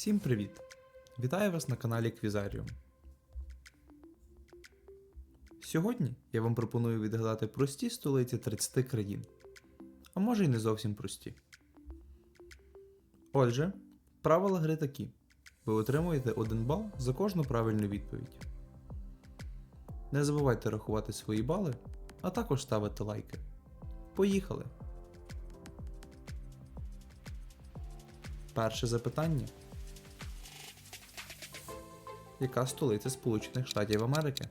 Всім привіт! Вітаю вас на каналі Квізаріум. Сьогодні я вам пропоную відгадати прості столиці 30 країн. А може й не зовсім прості. Отже, правила гри такі: ви отримуєте 1 бал за кожну правильну відповідь. Не забувайте рахувати свої бали, а також ставити лайки. Поїхали! Перше запитання. Яка столиця Сполучених Штатів Америки?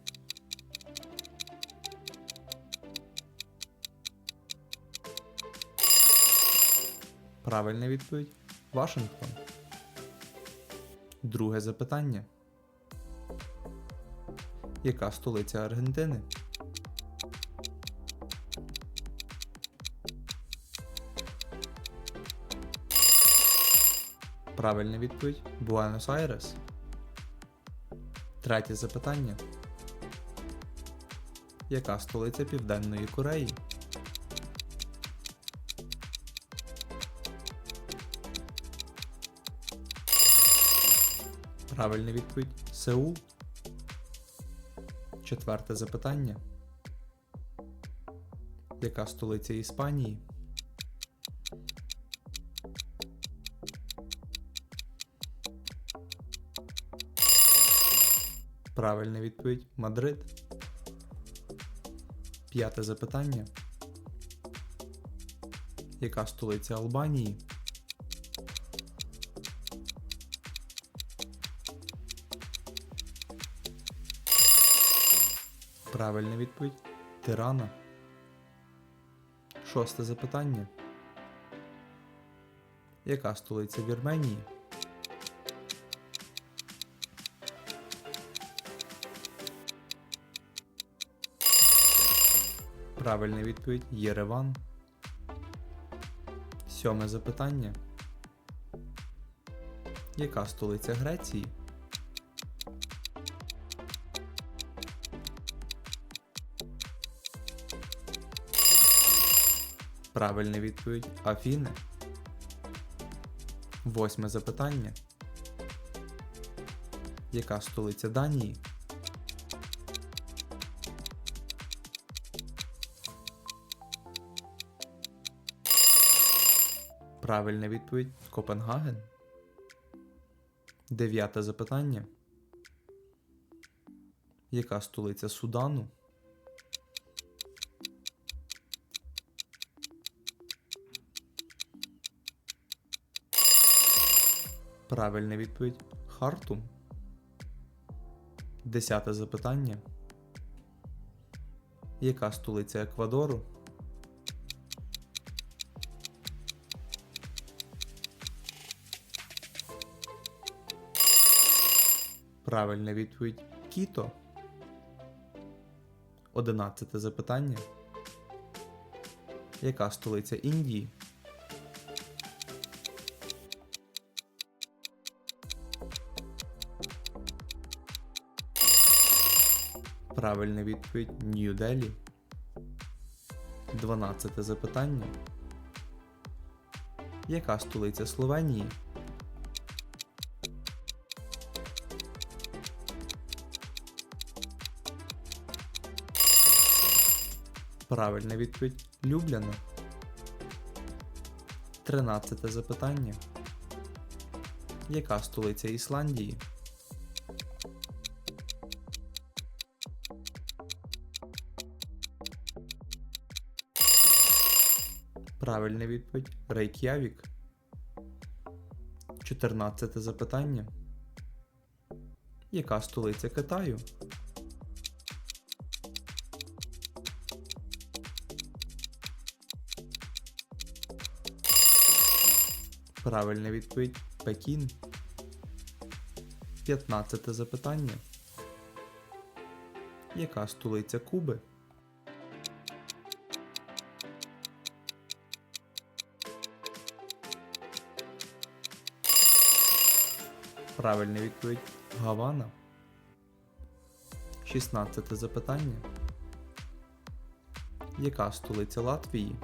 Правильна відповідь Вашингтон. Друге запитання. Яка столиця Аргентини? Правильна відповідь Буенос-Айрес. Третє запитання. Яка столиця Південної Кореї? Правильна відповідь Сеул. Четверте запитання. Яка столиця Іспанії? Правильна відповідь Мадрид. П'яте запитання. Яка столиця Албанії? Правильна відповідь Тирана. Шосте запитання. Яка столиця Вірменії? Правильна відповідь Єреван. Сьоме запитання. Яка столиця Греції? Правильна відповідь Афіни. Восьме запитання. Яка столиця Данії? Правильна відповідь Копенгаген. Дев'яте запитання. Яка столиця Судану? Правильна відповідь Хартум. Десяте запитання. Яка столиця Еквадору? Правильна відповідь Кіто. Одинадцяте запитання. Яка столиця Індії? Правильна відповідь Нью-Делі. Дванадцяте запитання. Яка столиця Словенії? Правильна відповідь Любляна. Тринадцяте запитання. Яка столиця Ісландії? Правильна відповідь Рейк'явік. Чотирнадцяте запитання. Яка столиця Китаю? Правильна відповідь Пекін. 15 запитання. Яка столиця Куби? Правильна відповідь Гавана. 16 запитання. Яка столиця Латвії?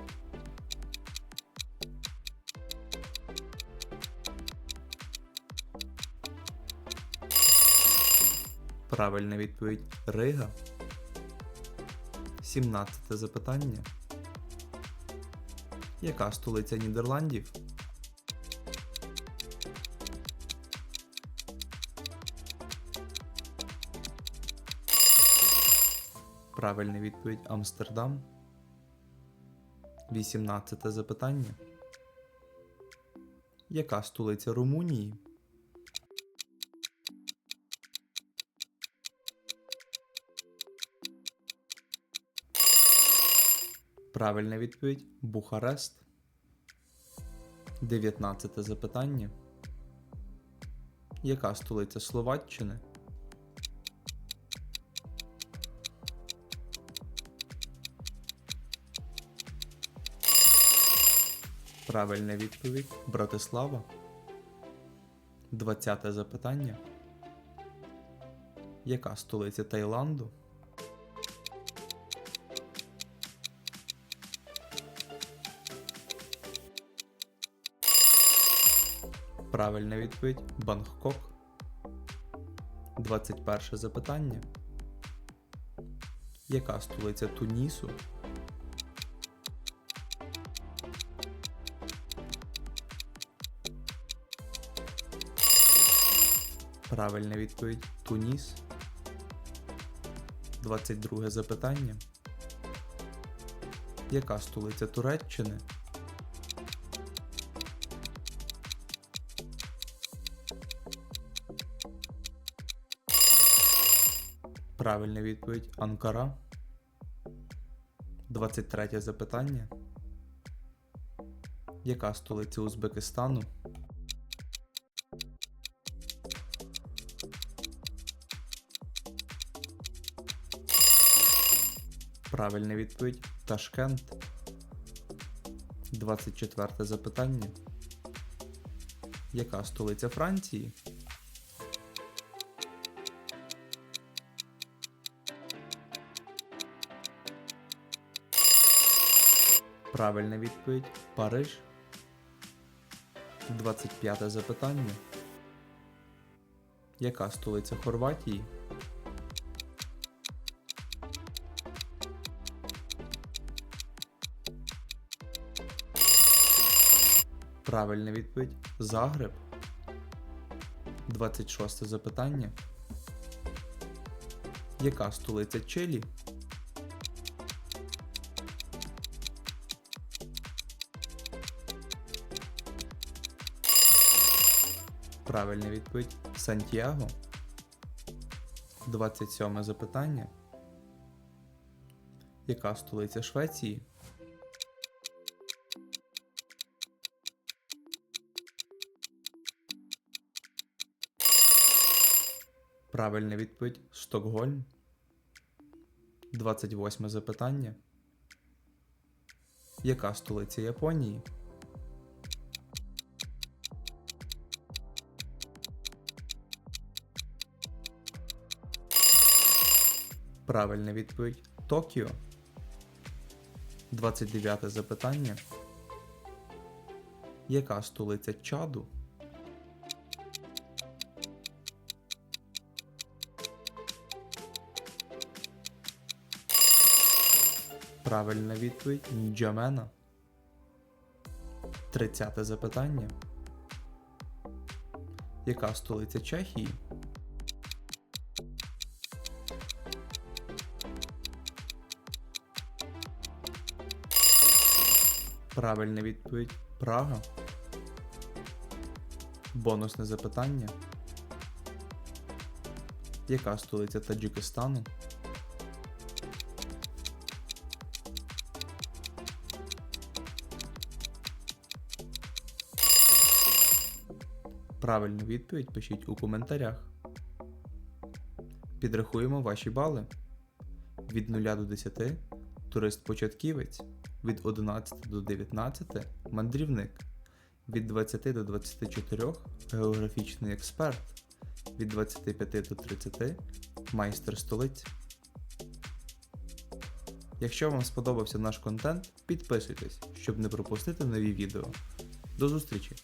Правильна відповідь Рига. 17 запитання. Яка столиця Нідерландів? Правильна відповідь Амстердам. 18 запитання. Яка столиця Румунії? Правильна відповідь Бухарест. 19 запитання. Яка столиця Словаччини? Правильна відповідь Братислава. 20 запитання. Яка столиця Таїланду? Правильна відповідь Бангкок. 21 запитання. Яка столиця Тунісу? Правильна відповідь Туніс. 22 запитання. Яка столиця Туреччини? Правильна відповідь Анкара. 23 запитання. Яка столиця Узбекистану? Правильна відповідь Ташкент. 24 запитання. Яка столиця Франції? Правильна відповідь Париж. 25 запитання. Яка столиця Хорватії? Правильна відповідь Загреб. 26 запитання. Яка столиця Чилі? Правильна відповідь Сантьяго. 27 запитання. Яка столиця Швеції? Правильна відповідь Стокгольм. 28 запитання. Яка столиця Японії? Правильна відповідь Токіо. 29 запитання. Яка столиця Чаду? Правильна відповідь Нджамена. 30 запитання. Яка столиця Чехії? Правильна відповідь Прага. Бонусне запитання. Яка столиця Таджикистану? Правильну відповідь пишіть у коментарях. Підрахуємо ваші бали. Від 0 до 10 турист-початківець, від 11 до 19 мандрівник, від 20 до 24 географічний експерт, від 25 до 30 майстер столиць. Якщо вам сподобався наш контент, підписуйтесь, щоб не пропустити нові відео. До зустрічі!